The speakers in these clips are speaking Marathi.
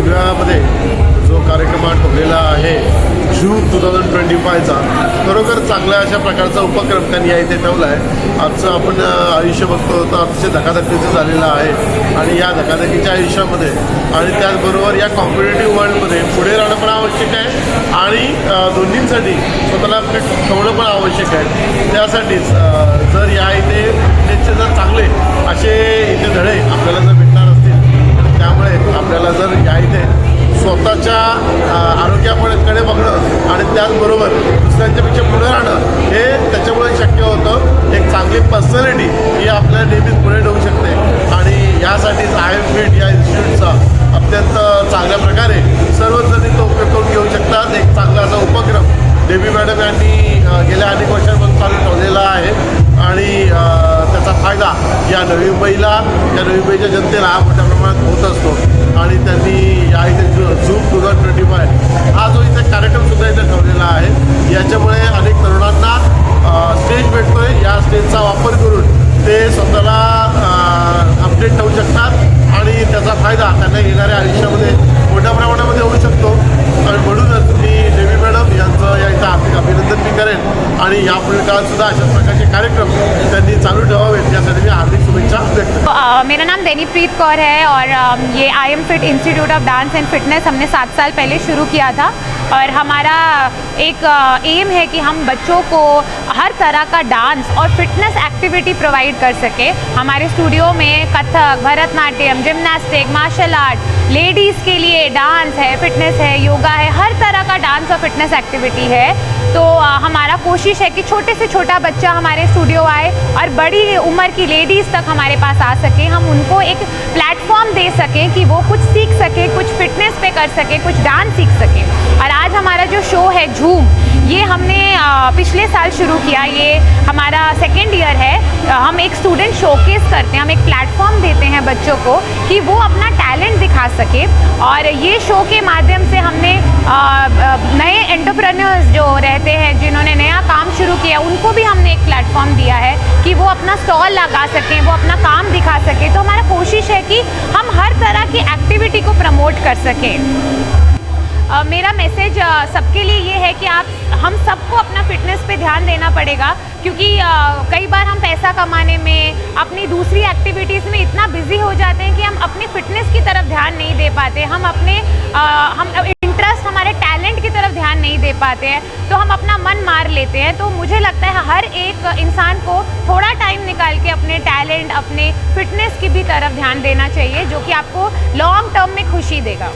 मध्ये जो कार्यक्रम ठेवलेला आहे जून टू थाउजंड ट्वेंटी फायचा खरोखर चांगल्या अशा प्रकारचा उपक्रम त्यांनी या इथे ठेवला आहे आजचं आपण आयुष्य बघतो तर अतिशय धकाधकीचं झालेलं आहे. आणि या धकाधकीच्या आयुष्यामध्ये आणि त्याचबरोबर या कॉम्पिटेटिव्ह वर्ल्डमध्ये पुढे राहणं पण आवश्यक आहे आणि दोन्हींसाठी स्वतःला फिट ठेवणं पण आवश्यक आहे. त्यासाठीच जर या इथे फिटनेसचे जर चांगले असे इथे धडे आपल्याला जर भेटणार असतील त्यामुळे आपल्याला पर्सनॅलिटी ही आपल्या नेहमीच पुढे ठेवू शकते. आणि यासाठीच आय एम फिट या इन्स्टिट्यूटचा अत्यंत चांगल्या प्रकारे सर्वच तो उपयोग करून घेऊ शकतात. एक चांगला असा उपक्रम देवी मॅडम यांनी गेल्या अनेक वर्षांपासून चालू ठेवलेला आहे. आणि त्याचा फायदा या नवी मुंबईला या नवी मुंबईच्या जनतेला मोठ्या प्रमाणात होत असतो. आणि त्यांनी या इथे zoom two thousand twenty five हा जो इथे कार्यक्रमसुद्धा इथे ठेवलेला आहे. याच्यामुळे अनेक तरुणांना अ, स्टेज भेटतोय. या स्टेजचा वापर करून ते स्वतःला अपडेट ठेवू शकतात आणि त्याचा फायदा त्यांना येणाऱ्या आयुष्यामध्ये मोठ्या प्रमाणामध्ये होऊ शकतो. आणि म्हणूनच मी देवी मॅडम यांचं या इथं हार्दिक अभिनंदन मी करेन आणि यापुढील काळात सुद्धा अशाच प्रकारचे कार्यक्रम त्यांनी चालू ठेवावेत. यासाठी मी हार्दिक शुभेच्छा व्यक्त मेरा नाम देनीप्रीत कौर है और ये I am fit institute of dance and fitness हमने सात साल पहले शुरू किया था और हमारा एक एम है कि हम बच्चों को हर तरह का डांस और फिटनेस एक्टिविटी प्रोवाइड कर सके। हमारे स्टूडियो में Kathak, Bharatanatyam gymnastic martial art ladies के लिए डांस है फिटनेस है योगा है, हर तरह का डांस और फिटनेस एक्टिविटी है। तो हमारा कोशिश है कि छोटे से छोटा बच्चा हमारे स्टूडियो आए और बड़ी उम्र की लेडीज़ तक हमारे पास आ सके। हम उनको एक प्लेटफॉर्म दे सकें कि वो कुछ सीख सके, कुछ फिटनेस पे कर सके, कुछ डांस सीख सके। और आज हमारा जो शो है झूम ये हमने पिछले साल शुरू किया। ये हमारा सेकेंड ईयर है। हम एक स्टूडेंट शोकेस करते हैं। हम एक प्लेटफॉर्म देते हैं बच्चों को कि वो अपना टैलेंट दिखा सके। और ये शो के माध्यम से हमने नए एंटरप्रेन्योर्स जो रहते हैं, जिन्होंने नया काम शुरू किया, उनको भी हमने एक प्लेटफॉर्म दिया है कि वो अपना स्टॉल लगा सकें, वो अपना काम दिखा सकें। तो हमारा कोशिश है कि हम हर तरह की एक्टिविटी को प्रमोट कर सकें। मेरा मैसेज सबके लिए ये है कि आप, हम सबको अपना फिटनेस पे ध्यान देना पड़ेगा, क्योंकि कई बार हम पैसा कमाने में, अपनी दूसरी एक्टिविटीज़ में इतना बिज़ी हो जाते हैं कि हम अपनी फिटनेस की तरफ़ ध्यान नहीं दे पाते। हम अपने हम इंटरेस्ट हमारे टैलेंट की तरफ़ ध्यान नहीं दे पाते हैं तो हम अपना मन मार लेते हैं। तो मुझे लगता है हर एक इंसान को थोड़ा टाइम निकाल के अपने टैलेंट अपने फिटनेस की भी तरफ़ ध्यान देना चाहिए, जो कि आपको लॉन्ग टर्म में खुशी देगा।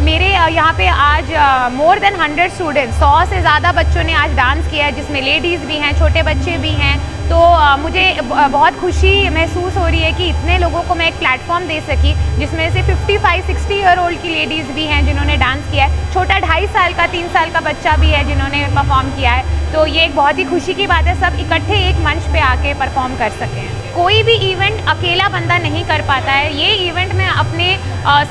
मेरे यहाँ पे आज मोर देन हंड्रेड स्टूडेंट्स सौ से ज़्यादा बच्चों ने आज डांस किया है, जिसमें लेडीज़ भी हैं, छोटे बच्चे भी हैं। तो मुझे बहुत खुशी महसूस हो रही है कि इतने लोगों को मैं एक प्लेटफॉर्म दे सकी, जिसमें से 55 60 ईयर ओल्ड की लेडीज़ भी हैं, जिन्होंने डांस किया है। छोटा ढाई साल का, तीन साल का बच्चा भी है, जिन्होंने परफॉर्म किया है। तो ये एक बहुत ही खुशी की बात है सब इकट्ठे एक मंच पे आके परफॉर्म कर सकें। कोई भी इवेंट अकेला बंदा नहीं कर पाता है। ये इवेंट में अपने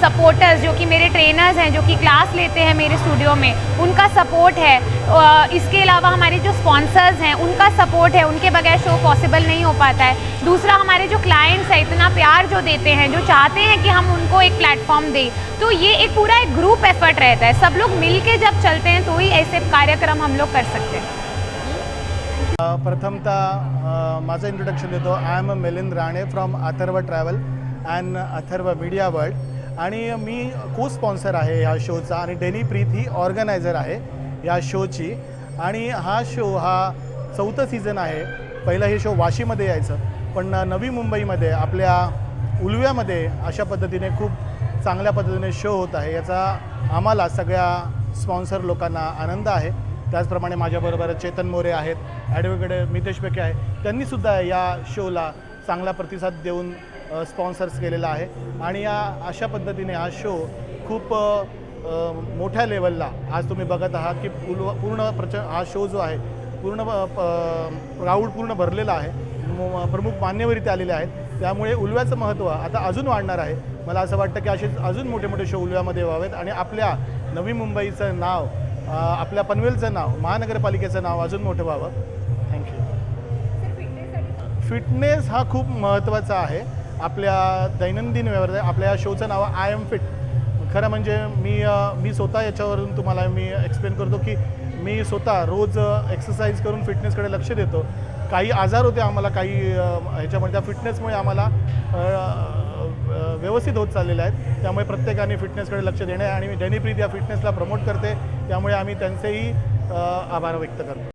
सपोर्टर्स जो कि मेरे ट्रेनर्स हैं जो कि क्लास लेते हैं मेरे स्टूडियो में उनका सपोर्ट है। अ, इसके अलावा हमारे जो स्पॉन्सर्स हैं उनका सपोर्ट है। उनके बगैर शो पॉसिबल नहीं हो पाता है। दूसरा हमारे जो क्लाइंट्स हैं इतना प्यार जो देते हैं जो चाहते हैं कि हम उनको एक प्लेटफॉर्म दें तो ये एक पूरा एक ग्रुप एफर्ट रहता है। सब लोग मिल जब चलते हैं तो ही ऐसे कार्यक्रम हम लोग कर सकते हैं। प्रथमतः माझं इंट्रोडक्शन देतो. I am Milind Rane from Atharva travel and Atharva media world आणि मी को स्पॉन्सर आहे ह्या शोचा आणि डेनी प्रीत ही ऑर्गनायझर आहे या शोची आणि हा शो हा चौथं सीझन आहे. पहिला हे शो वाशीमध्ये यायचं. पण नवी मुंबईमध्ये आपल्या उलव्यामध्ये अशा पद्धतीने खूप चांगल्या पद्धतीने शो होत आहे. याचा आम्हाला सगळ्या स्पॉन्सर लोकांना आनंद आहे. त्याचप्रमाणे माझ्याबरोबर चेतन मोरे आहेत ॲडव्होकेट मितेश पेके आहे. त्यांनीसुद्धा या शोला चांगला प्रतिसाद देऊन स्पॉन्सर्स केलेला आहे. आणि या अशा पद्धतीने हा शो खूप मोठ्या लेवलला आज तुम्ही बघत आहात की पूर्व पूर्ण प्रच हा शो जो आहे पूर्ण राऊंड पूर्ण भरलेला आहे. म- प्रमुख मान्यवर इथे आलेले आहेत. त्यामुळे उलव्याचं महत्त्व आता अजून वाढणार आहे. मला असं वाटतं की असे अजून मोठे मोठे शो उलव्यामध्ये व्हावेत. आणि आपल्या नवी मुंबईचं नाव आपल्या पनवेलचं नाव महानगरपालिकेचं नाव अजून मोठं व्हावं. थँक्यू फिटनेस हा खूप महत्त्वाचा आहे. आपल्या दैनंदिन व्यवहार आपल्या शोचं नाव आय एम फिट खरं म्हणजे मी मी स्वतः याच्यावरून तुम्हाला मी एक्सप्लेन करतो की मी स्वतः रोज एक्सरसाइज करून फिटनेसकडे लक्ष देतो. काही आजार होते आम्हाला काही ह्याच्यामध्ये त्या फिटनेसमुळे आम्हाला व्यवस्थित होत चाललेले आहेत. त्यामुळे प्रत्येकाने फिटनेसकडे लक्ष देणे आणि डेनीप्रीत या फिटनेसला प्रमोट करते. त्यामुळे आम्ही त्यांचेही आभार व्यक्त करतो.